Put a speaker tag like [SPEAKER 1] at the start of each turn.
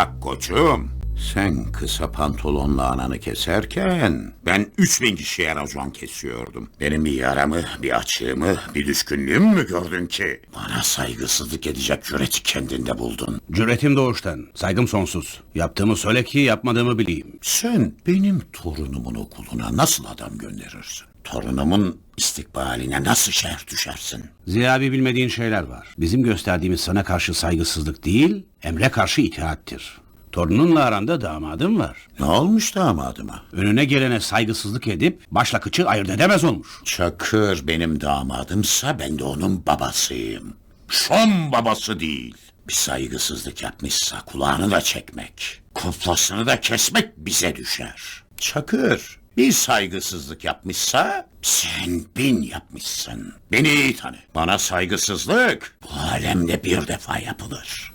[SPEAKER 1] Bak koçum, sen kısa pantolonla ananı keserken ben 3000 kişiye racon kesiyordum. Benim bir yaramı, bir açığımı, bir düşkünlüğümü mü gördün ki? Bana saygısızlık edecek cüreti kendinde buldun.
[SPEAKER 2] Cüretim doğuştan. Saygım sonsuz. Yaptığımı söyle ki yapmadığımı bileyim.
[SPEAKER 1] Sen benim torunumun okuluna nasıl adam gönderirsin? Torunumun istikbaline nasıl şer düşersin?
[SPEAKER 2] Ziya abi bilmediğin şeyler var. Bizim gösterdiğimiz sana karşı saygısızlık değil, emre karşı itaattir. Torununla aranda damadım var.
[SPEAKER 1] Ne olmuş damadıma?
[SPEAKER 2] Önüne gelene saygısızlık edip başla kıçı ayırt edemez olmuş.
[SPEAKER 1] Çakır benim damadımsa ben de onun babasıyım. Son babası değil. Bir saygısızlık yapmışsa kulağını da çekmek, kuplasını da kesmek bize düşer. Çakır bir saygısızlık yapmışsa sen bin yapmışsın. Beni iyi tanı. Bana saygısızlık bu alemde bir defa yapılır.